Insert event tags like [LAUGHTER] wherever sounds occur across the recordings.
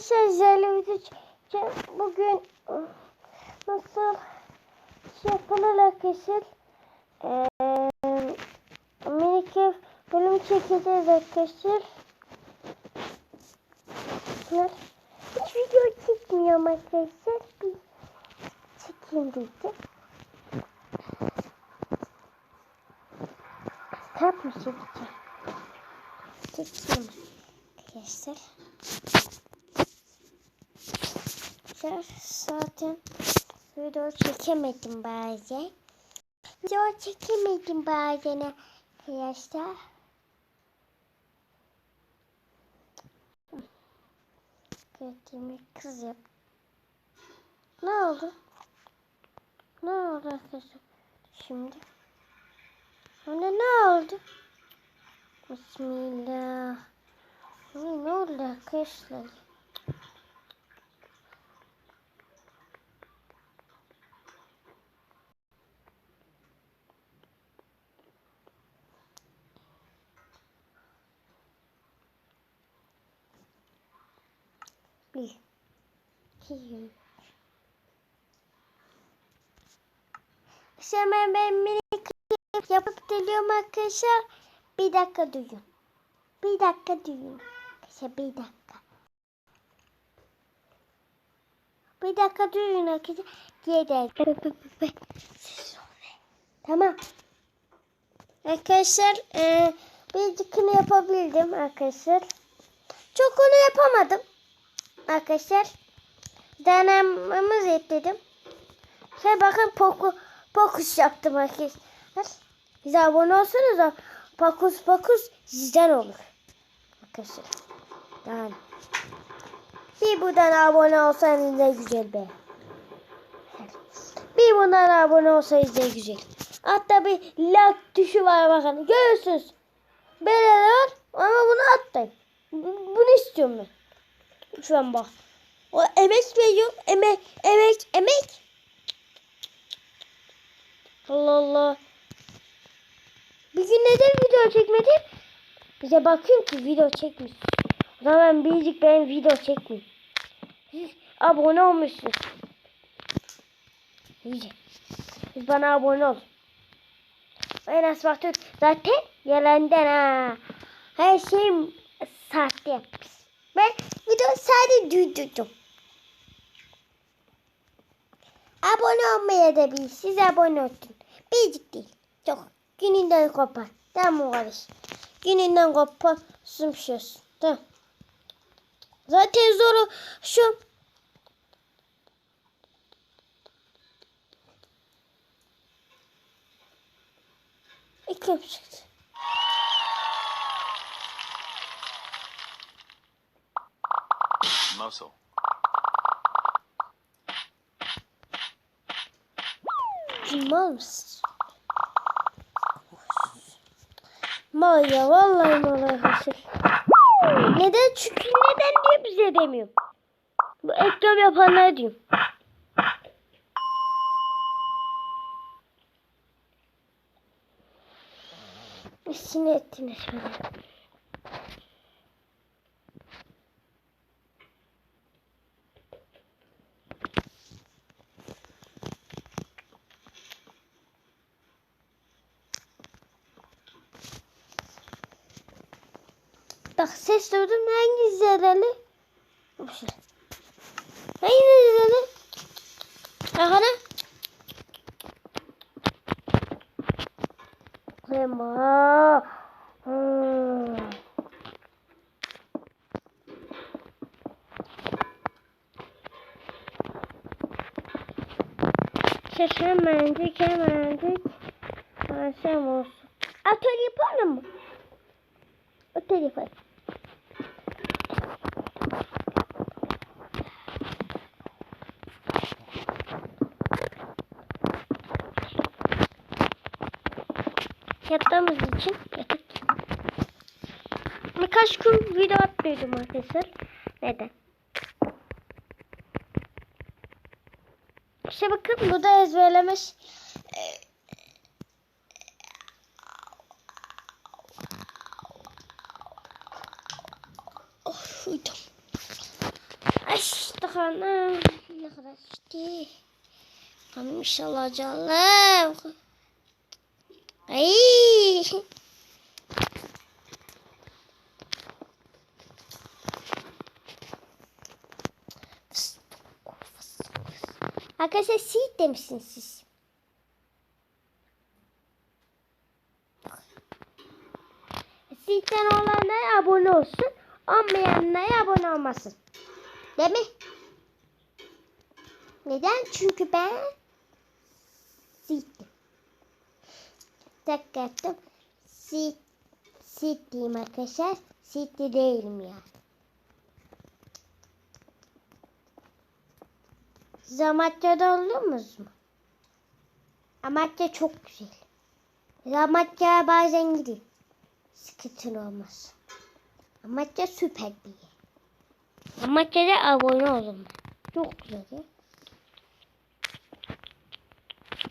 sizlerle video çekeceğim. Bugün ıı, nasıl şey yapılır arkadaşlar. Ee, minik bölüm çekeceğiz arkadaşlar. Hiç video çekmiyorum arkadaşlar. Bir çekeyim dedim. Kitap mı çekeceğim? Çekeyim arkadaşlar. Arkadaşlar zaten video çekemedim bazen. Video çekemedim bazen arkadaşlar. Gördüğümü kız yap. Ne oldu? Ne oldu arkadaşlar? Şimdi. Sonra ne oldu? Bismillah. Ne oldu arkadaşlar? Bir, üç. Hemen ben minik klip yapıp geliyorum arkadaşlar. Bir dakika duyun. Bir dakika duyun. Arkadaşlar bir dakika. Bir dakika duyun arkadaşlar. Gider. Tamam. Arkadaşlar e, bir dikini yapabildim arkadaşlar. Çok onu yapamadım. Arkadaşlar. Denememiz ettim. Şey bakın poku, pokus yaptım arkadaşlar. Bize abone olsanız da pokus pokus sizden olur. Arkadaşlar. Yani. Bir buradan abone olsanız ne güzel be. Bir bundan abone olsanız ne güzel. Hatta bir like tuşu var bakın. Görürsünüz. Böyle var ama bunu atlayın. Bu- Bunu istiyorum ben. Lütfen bak. O emek veriyorum. Emek, emek, emek. Allah Allah. Bir gün neden video çekmedim? Bize bakıyorum ki video çekmiş. O zaman biricik ben video çekmeyeyim. Siz abone olmuşsunuz. İyice. Siz bana abone olun. Ben Asma Türk zaten yalandan ha. Her şeyim sahte. Ben video sadece duydum. Abone olmaya da bil. Siz abone olun. Biricik değil. Çok. Gününden kopar. Tamam kardeş? Gününden kopar. Sımşıyorsun. Tamam. Zaten zoru şu. İki çıktı. Mosul. Mal mısın? Vallahi mal arkadaşlar. Neden? Çünkü neden diyor bize demiyorum. Bu ekran yapanlar diyorum. Sinir ettiniz beni. Ses duydum hangi zerreli? Şey. Hangi zerreli? Aha. Krema. Hmm. Şaşırmancık hemencik. Akşam olsun. Atölye yapalım mı? Atölye yapalım. Yattığımız için yatık. Birkaç gün video atmıyordum arkadaşlar. Neden? İşte bakın bu da ezberlemiş. Oh, uyudum. Yaklaştık ana. Yaklaştık. Tamam inşallah canım. Ay. Arkadaşlar seed demişsiniz siz. Seed'den olanlara abone olsun. Olmayanlara abone olmasın. Değil mi? Neden? Çünkü ben Seed'dim. Tek yaptım. Seed, seed diyeyim arkadaşlar. De değilim ya. Siz Amatya'da oldunuz mu? Amatya çok güzel. Amatya bazen gideyim. Sıkıntın olmaz. Amatya süper bir yer. Amatya'da abone olun. Çok güzel ya.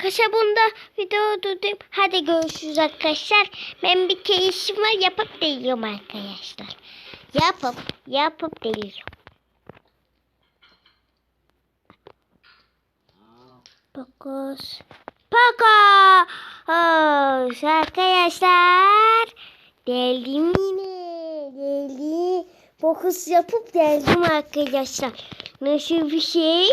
Arkadaşlar bunda video durdum. Hadi görüşürüz arkadaşlar. Ben bir keyifim var yapıp deliyorum arkadaşlar. Yapıp yapıp deliyorum. Dokuz. Dokuz. Arkadaşlar. Deldim yine. Deldim. Fokus yapıp deldim arkadaşlar. Nasıl bir şey?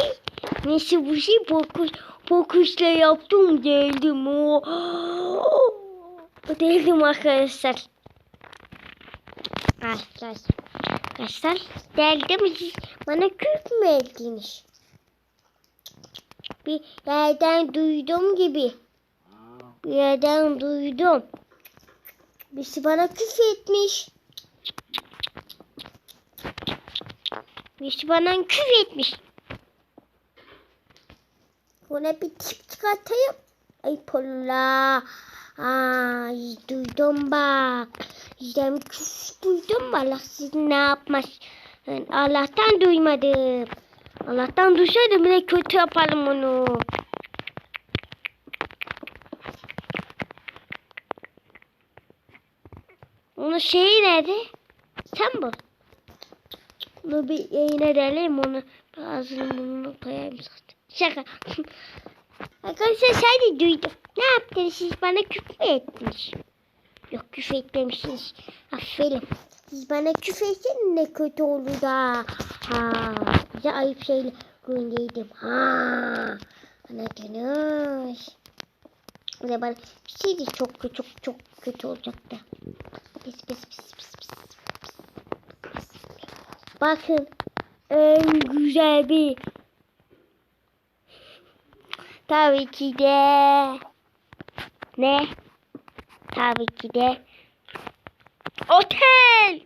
Nasıl bir şey? Fokus. Fokusla yaptım deldim. O. Deldim arkadaşlar. Arkadaşlar. Arkadaşlar deldim. Siz bana kürk mü ettiniz? Bir yerden duydum gibi. Bir yerden duydum. Birisi bana küfür etmiş. Birisi bana küfür etmiş. Buna bir tip çıkartayım. Ay polla. Ay duydum bak. İşte duydum. Allah siz ne yapmaz. Yani Allah'tan duymadım. Allah'tan duysaydım bile kötü yaparım onu. Onun şeyi nerede? Sen bul. Bunu bir yayın edelim onu. Ağzını burnunu koyayım zaten. Şaka. Arkadaşlar de duydum. Ne yaptınız siz bana küfür ettiniz. Yok küfür etmemişsiniz. Aferin. Siz bana küfür etsen ne kötü olur da. Ha, bize ayıp şeyle gönderdim. Ha, dönüş. Bir de bana bir şey de çok kötü, çok, çok kötü olacaktı. Pis pis pis pis. pis. Bakın en güzel bir tabii ki de ne? Tabii ki de otel.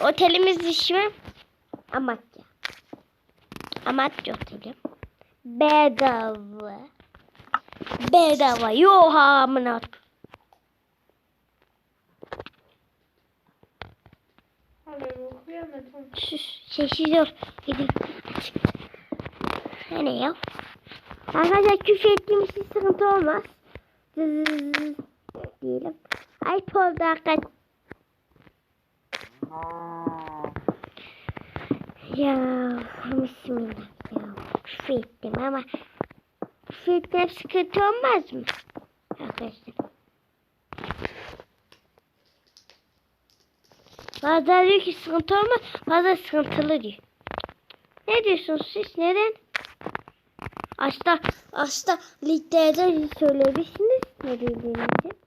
Otelimiz ismi Amatya. Amatya Oteli. Bedava. Bedava. Yoha amına. Sus. Sessiz ol. Gidin. Ne ya? Arkadaşlar küfür ettiğim için sıkıntı olmaz. Zzzz diyelim. Ayıp oldu hakikaten. Ya bismillah ya. Küfür ettim ama küfür ettim sıkıntı olmaz mı? Arkadaşlar. Bazıları diyor ki sıkıntı olmaz. Bazıları sıkıntılı diyor. Ne diyorsunuz siz? Neden? Aşta, aşta liderden söyleyebilirsiniz ne dediğinizi.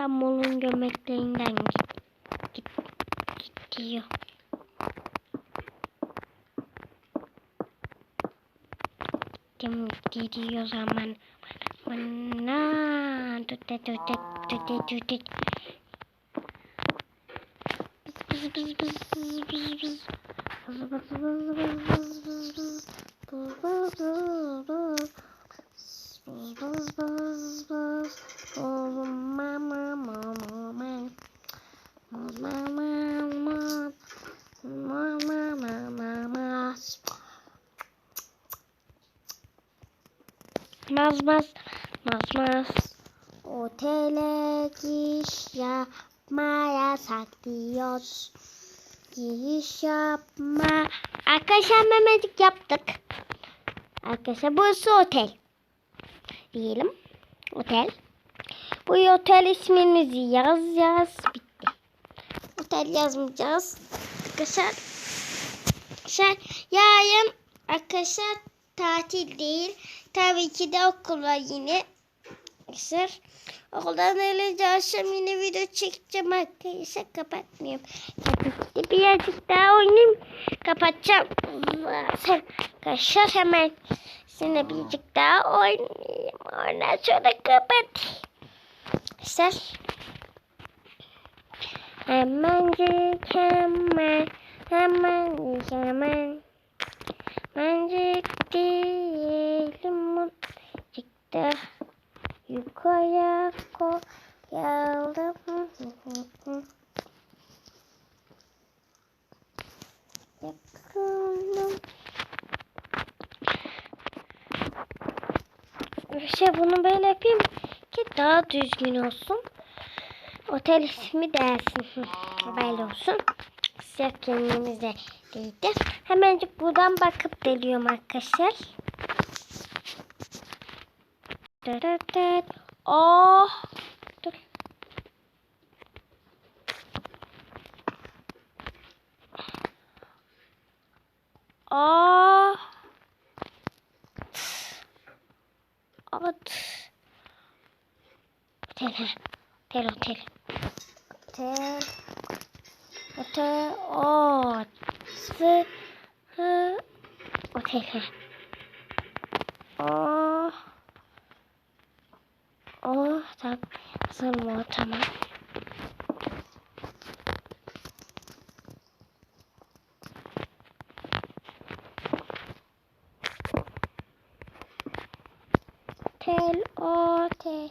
Onun gömeklerinden git. Git. Gidiyor. Gittim gidiyor zaman. Bana. Tut tut tut tut tut tut bız bız bız. Bız bız bız bız bız bız bız bız. Bız bız bız bız. Bız bız bız bız. Oh, mama, mama, mama. Mama, mama. Mama, mama, mama. Maz maz maz maz. Otele giriş yapma yasak diyor. Giriş yapma. Arkadaşlar memedik yaptık. Arkadaşlar burası otel. Diyelim. Otel. Bu otel ismimizi yaz yaz bitti. Otel yazmayacağız. Arkadaşlar. Arkadaşlar yarın arkadaşlar tatil değil. Tabii ki de okul yine. Arkadaşlar okuldan gelince akşam yine video çekeceğim arkadaşlar kapatmıyorum. Tabii ki birazcık daha oynayayım. Kapatacağım. Arkadaşlar hemen sizinle birazcık daha oynayayım. Ondan sonra kapat. Arkadaşlar hemencik hemen hemencik hemen Hemencik diyelim çıktı yukarıya koyalım. Yakalım. İşte bunu böyle yapayım ki daha düzgün olsun. Otel ismi. Hı, [LAUGHS] Böyle olsun. Siyah kendimize değdi. Hemencik buradan bakıp geliyorum arkadaşlar. Oh. Dur. Oh. At. Otel. ha. Otel otel. Otel. Otel. O. Sı. Hı. Otel. ha. Oh. Oh. Tamam. Hazır mı? Tamam. Tel o te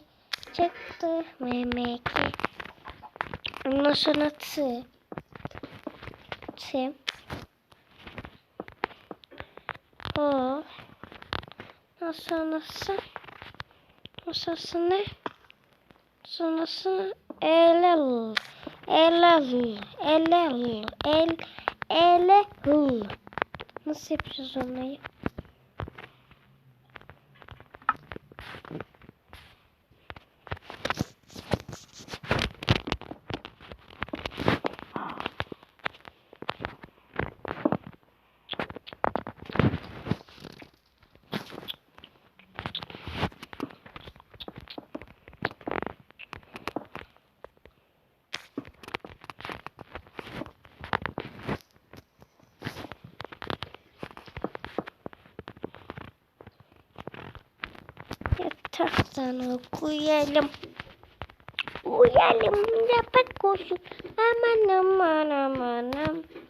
çıktı memeki. Ondan sonra tı. Tı. O. Nasıl sonrası? Sonrası ne? Sonrası elel. Elel. Elel. El. Elel. Nasıl yapacağız onu? Yataktan uyuyalım. Uyuyalım. Yapak koşun. Aman aman aman aman.